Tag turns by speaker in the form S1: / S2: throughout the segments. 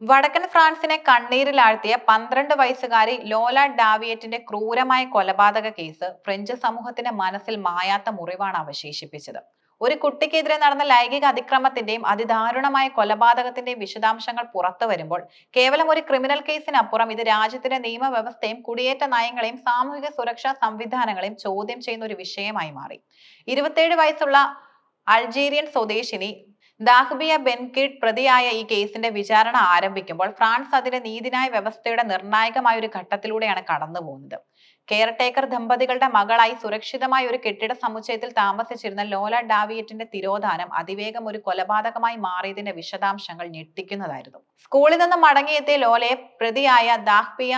S1: വടക്കൻ ഫ്രാൻസിനെ കണ്ണീരിലാഴ്ത്തിയ പന്ത്രണ്ട് വയസ്സുകാരി ലോല ഡാവിയറ്റിന്റെ ക്രൂരമായ കൊലപാതക കേസ് ഫ്രഞ്ച് സമൂഹത്തിന്റെ മനസ്സിൽ മായാത്ത മുറിവാണ് അവശേഷിപ്പിച്ചത്. ഒരു കുട്ടിക്കെതിരെ നടന്ന ലൈംഗിക അതിക്രമത്തിന്റെയും അതിദാരുണമായ കൊലപാതകത്തിന്റെയും വിശദാംശങ്ങൾ പുറത്തു വരുമ്പോൾ കേവലം ഒരു ക്രിമിനൽ കേസിനപ്പുറം ഇത് രാജ്യത്തിന്റെ നിയമവ്യവസ്ഥയും കുടിയേറ്റ നയങ്ങളെയും സാമൂഹിക സുരക്ഷാ സംവിധാനങ്ങളെയും ചോദ്യം ചെയ്യുന്ന ഒരു വിഷയമായി മാറി. ഇരുപത്തിയേഴ് വയസ്സുള്ള അൾജീരിയൻ സ്വദേശിനി ദാഹ്ബിയ ബെൻകിഡ് പ്രതിയായ ഈ കേസിന്റെ വിചാരണ ആരംഭിക്കുമ്പോൾ ഫ്രാൻസ് അതിന്റെ നീതിന്യായ വ്യവസ്ഥയുടെ നിർണായകമായ ഒരു ഘട്ടത്തിലൂടെയാണ് കടന്നു പോകുന്നത് കെയർടേക്കർ ദമ്പതികളുടെ മകളായി സുരക്ഷിതമായ ഒരു കെട്ടിട സമുച്ചയത്തിൽ താമസിച്ചിരുന്ന ലോല ഡാവിയറ്റിന്റെ തിരോധാനം അതിവേഗം ഒരു കൊലപാതകമായി മാറിയതിന്റെ വിശദാംശങ്ങൾ ഞെട്ടിക്കുന്നതായിരുന്നു. സ്കൂളിൽ നിന്ന് മടങ്ങിയെത്തിയ ലോലയെ പ്രതിയായ ദാഹ്ബിയ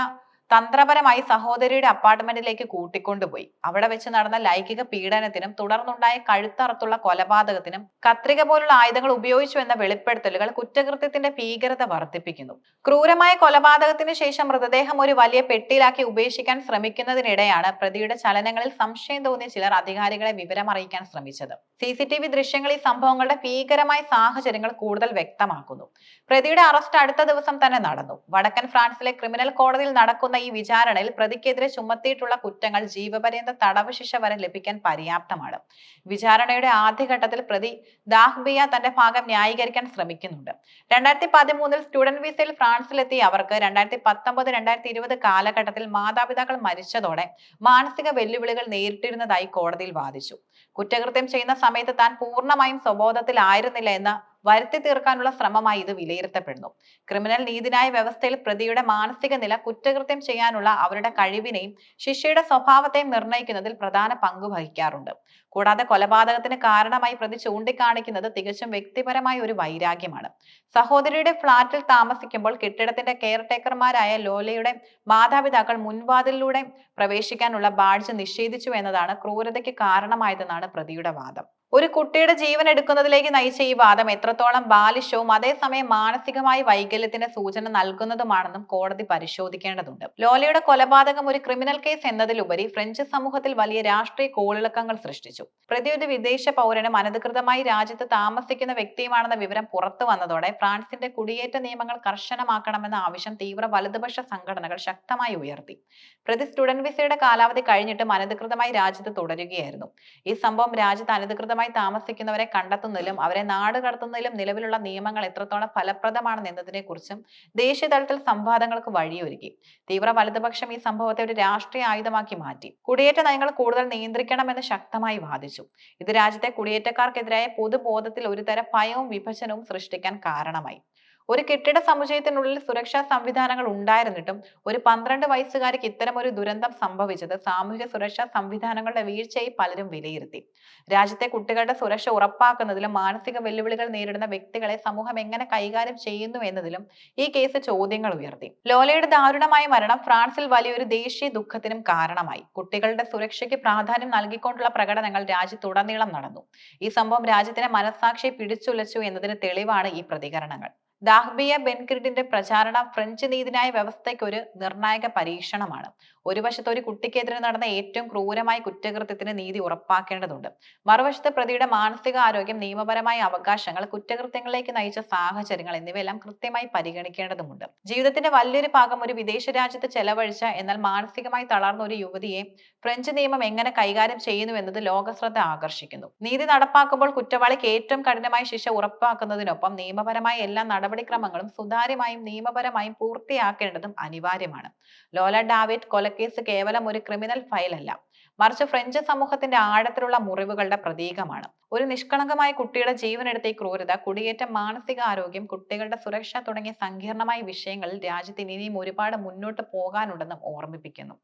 S1: തന്ത്രപരമായി സഹോദരിയുടെ അപ്പാർട്ട്മെന്റിലേക്ക് കൂട്ടിക്കൊണ്ടുപോയി. അവിടെ വെച്ച് നടന്ന ലൈംഗിക പീഡനത്തിനും തുടർന്നുണ്ടായ കഴുത്തറത്തുള്ള കൊലപാതകത്തിനും കത്രിക പോലുള്ള ആയുധങ്ങൾ ഉപയോഗിച്ചു എന്ന വെളിപ്പെടുത്തലുകൾ കുറ്റകൃത്യത്തിന്റെ ഭീകരത വർദ്ധിപ്പിക്കുന്നു. ക്രൂരമായ കൊലപാതകത്തിന് ശേഷം മൃതദേഹം ഒരു വലിയ പെട്ടിയിലാക്കി ഉപേക്ഷിക്കാൻ ശ്രമിക്കുന്നതിനിടെയാണ് പ്രതിയുടെ ചലനങ്ങളിൽ സംശയം തോന്നിയ ചിലർ അധികാരികളെ വിവരം അറിയിക്കാൻ ശ്രമിച്ചത്. സി സി ടി വി ദൃശ്യങ്ങൾ ഈ സംഭവങ്ങളുടെ ഭീകരമായ സാഹചര്യങ്ങൾ കൂടുതൽ വ്യക്തമാക്കുന്നു. പ്രതിയുടെ അറസ്റ്റ് അടുത്ത ദിവസം തന്നെ നടന്നു. വടക്കൻ ഫ്രാൻസിലെ ക്രിമിനൽ കോടതിയിൽ നടക്കുന്ന ഈ വിചാരണയിൽ പ്രതിക്കെതിരെ ചുമത്തിയിട്ടുള്ള കുറ്റങ്ങൾ ജീവപര്യന്ത തടവ് ശിക്ഷ വരെ ലഭിക്കാൻ പര്യാപ്തമാണ്. വിചാരണയുടെ ആദ്യഘട്ടത്തിൽ പ്രതി ദാഹ്ബിയ തന്റെ ഭാഗം ന്യായീകരിക്കാൻ ശ്രമിക്കുന്നുണ്ട്. രണ്ടായിരത്തി പതിമൂന്നിൽ സ്റ്റുഡന്റ് വിസയിൽ ഫ്രാൻസിലെത്തിയ അവർക്ക് രണ്ടായിരത്തി പത്തൊമ്പത് രണ്ടായിരത്തി ഇരുപത് കാലഘട്ടത്തിൽ മാതാപിതാക്കൾ മരിച്ചതോടെ മാനസിക വെല്ലുവിളികൾ നേരിട്ടിരുന്നതായി കോടതിയിൽ വാദിച്ചു. കുറ്റകൃത്യം ചെയ്യുന്ന സമയത്ത് താൻ പൂർണമായും സ്വബോധത്തിലായിരുന്നില്ല എന്ന വരുത്തി തീർക്കാനുള്ള ശ്രമമായി ഇത് വിലയിരുത്തപ്പെടുന്നു. ക്രിമിനൽ നീതിന്യായ വ്യവസ്ഥയിൽ പ്രതിയുടെ മാനസിക നില കുറ്റകൃത്യം ചെയ്യാനുള്ള അവരുടെ കഴിവിനെയും ശിക്ഷയുടെ സ്വഭാവത്തെയും നിർണയിക്കുന്നതിൽ പ്രധാന പങ്ക് വഹിക്കാറുണ്ട്. കൂടാതെ കൊലപാതകത്തിന് കാരണമായി പ്രതി ചൂണ്ടിക്കാണിക്കുന്നത് തികച്ചും വ്യക്തിപരമായ ഒരു വൈരാഗ്യമാണ്. സഹോദരിയുടെ ഫ്ളാറ്റിൽ താമസിക്കുമ്പോൾ കെട്ടിടത്തിന്റെ കെയർടേക്കർമാരായ ലോലയുടെ മാതാപിതാക്കൾ മുൻവാതിലൂടെ പ്രവേശിക്കാനുള്ള ബാഡ്ജ് നിഷേധിച്ചു എന്നതാണ് ക്രൂരതയ്ക്ക് കാരണമായതെന്നാണ് പ്രതിയുടെ വാദം. ഒരു കുട്ടിയുടെ ജീവൻ എടുക്കുന്നതിലേക്ക് നയിച്ച ഈ വാദം എത്രത്തോളം ബാലിശവും അതേസമയം മാനസികമായി വൈകല്യത്തിന് സൂചന നൽകുന്നതുമാണെന്നും കോടതി പരിശോധിക്കേണ്ടതുണ്ട്. ലോലയുടെ കൊലപാതകം ഒരു ക്രിമിനൽ കേസ് എന്നതിലുപരി ഫ്രഞ്ച് സമൂഹത്തിൽ വലിയ രാഷ്ട്രീയ കോളിളക്കങ്ങൾ സൃഷ്ടിച്ചു. പ്രതി ഒരു വിദേശ പൗരനും അനധികൃതമായി രാജ്യത്ത് താമസിക്കുന്ന വ്യക്തിയുമാണെന്ന വിവരം പുറത്തു വന്നതോടെ ഫ്രാൻസിന്റെ കുടിയേറ്റ നിയമങ്ങൾ കർശനമാക്കണമെന്ന ആവശ്യം തീവ്ര വലതുപക്ഷ സംഘടനകൾ ശക്തമായി ഉയർത്തി. പ്രതി സ്റ്റുഡന്റ് വിസയുടെ കാലാവധി കഴിഞ്ഞിട്ടും അനധികൃതമായി രാജ്യത്ത് തുടരുകയായിരുന്നു. ഈ സംഭവം രാജ്യത്ത് അനധികൃതമായി താമസിക്കുന്നവരെ കണ്ടെത്തുന്നതിലും അവരെ നാട് കടത്തുന്നതിലും നിലവിലുള്ള നിയമങ്ങൾ എത്രത്തോളം ഫലപ്രദമാണെന്ന് എന്നതിനെ കുറിച്ചും ദേശീയ തലത്തിൽ സംവാദങ്ങൾക്ക് വഴിയൊരുക്കി. തീവ്ര വലതുപക്ഷം ഈ സംഭവത്തെ ഒരു രാഷ്ട്രീയ ആയുധമാക്കി മാറ്റി. കുടിയേറ്റ നയങ്ങൾ കൂടുതൽ നിയന്ത്രിക്കണമെന്ന് ശക്തമായി വാദിച്ചു ഇത് രാജ്യത്തെ കുടിയേറ്റക്കാർക്കെതിരായ പൊതുബോധത്തിൽ ഒരുതരം ഭയവും വിഭജനവും സൃഷ്ടിക്കാൻ കാരണമായി. ഒരു കെട്ടിട സമുച്ചയത്തിനുള്ളിൽ സുരക്ഷാ സംവിധാനങ്ങൾ ഉണ്ടായിരുന്നിട്ടും ഒരു പന്ത്രണ്ട് വയസ്സുകാരിക്ക് ഇത്തരം ഒരു ദുരന്തം സംഭവിച്ചത് സാമൂഹിക സുരക്ഷാ സംവിധാനങ്ങളുടെ വീഴ്ചയായി പലരും വിലയിരുത്തി. രാജ്യത്തെ കുട്ടികളുടെ സുരക്ഷ ഉറപ്പാക്കുന്നതിലും മാനസിക വെല്ലുവിളികൾ നേരിടുന്ന വ്യക്തികളെ സമൂഹം എങ്ങനെ കൈകാര്യം ചെയ്യുന്നു എന്നതിലും ഈ കേസ് ചോദ്യങ്ങൾ ഉയർത്തി. ലോലയുടെ ദാരുണമായ മരണം ഫ്രാൻസിൽ വലിയൊരു ദേശീയ ദുഃഖത്തിനും കാരണമായി. കുട്ടികളുടെ സുരക്ഷയ്ക്ക് പ്രാധാന്യം നൽകിക്കൊണ്ടുള്ള പ്രകടനങ്ങൾ രാജ്യത്തുടനീളം നടന്നു. ഈ സംഭവം രാജ്യത്തിന്റെ മനസാക്ഷിയെ പിടിച്ചുലച്ചു എന്നതിന് തെളിവാണ് ഈ പ്രതികരണങ്ങൾ. ദാഹ്ബിയ ബെൻക്രിഡിന്റെ പ്രചാരണം ഫ്രഞ്ച് നീതിന്യായ വ്യവസ്ഥയ്ക്ക് ഒരു നിർണായക പരീക്ഷണമാണ്. ഒരു വശത്ത് ഒരു കുട്ടിക്കെതിരെ നടന്ന ഏറ്റവും ക്രൂരമായ കുറ്റകൃത്യത്തിന് നീതി ഉറപ്പാക്കേണ്ടതുണ്ട്. മറുവശത്ത് പ്രതിയുടെ മാനസികാരോഗ്യം നിയമപരമായ അവകാശങ്ങൾ കുറ്റകൃത്യങ്ങളിലേക്ക് നയിച്ച സാഹചര്യങ്ങൾ എന്നിവയെല്ലാം കൃത്യമായി പരിഗണിക്കേണ്ടതുണ്ട് ജീവിതത്തിന്റെ വലിയൊരു ഭാഗം ഒരു വിദേശ രാജ്യത്ത് ചെലവഴിച്ച എന്നാൽ മാനസികമായി തളർന്ന ഒരു യുവതിയെ ഫ്രഞ്ച് നിയമം എങ്ങനെ കൈകാര്യം ചെയ്യുന്നു എന്നത് ലോകശ്രദ്ധ ആകർഷിക്കുന്നു. നീതി നടപ്പാക്കുമ്പോൾ കുറ്റവാളിക്ക് ഏറ്റവും കഠിനമായ ശിക്ഷ ഉറപ്പാക്കുന്നതിനൊപ്പം നിയമപരമായ എല്ലാ നടപടിക്രമങ്ങളും സുതാര്യമായും നിയമപരമായും പൂർത്തിയാക്കേണ്ടതും അനിവാര്യമാണ്. ലോല ഡാവിഡ് കൊലക്കേസ് കേവലം ഒരു ക്രിമിനൽ ഫയലല്ല. മറിച്ച് ഫ്രഞ്ച് സമൂഹത്തിന്റെ ആഴത്തിലുള്ള മുറിവുകളുടെ പ്രതീകമാണ്. ഒരു നിഷ്കളങ്കമായ കുട്ടിയുടെ ജീവനെടുത്ത ഈ ക്രൂരത കുടിയേറ്റം മാനസികാരോഗ്യം കുട്ടികളുടെ സുരക്ഷ തുടങ്ങിയ സങ്കീർണമായ വിഷയങ്ങളിൽ രാജ്യത്തിന് ഇനിയും ഒരുപാട് മുന്നോട്ട് പോകാനുണ്ടെന്നും ഓർമ്മിപ്പിക്കുന്നു.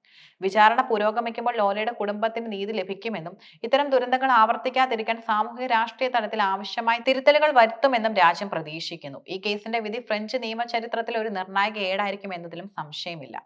S1: വിചാരണ പുരോഗമിക്കുമ്പോൾ ലോലയുടെ കുടുംബത്തിന് നീതി ലഭിക്കുമെന്നും ഇത്തരം ദുരന്തങ്ങൾ ആവർത്തിക്കാതിരിക്കാൻ സാമൂഹിക രാഷ്ട്രീയ തലത്തിൽ ആവശ്യമായ തിരുത്തലുകൾ വരുത്തുമെന്നും രാജ്യം പ്രതീക്ഷിക്കുന്നു. ഈ കേസിന്റെ വിധി ഫ്രഞ്ച് നിയമ നിയമചരിത്രത്തിൽ ഒരു നിർണായക ഏടായിരിക്കും എന്നതിലും സംശയമില്ല.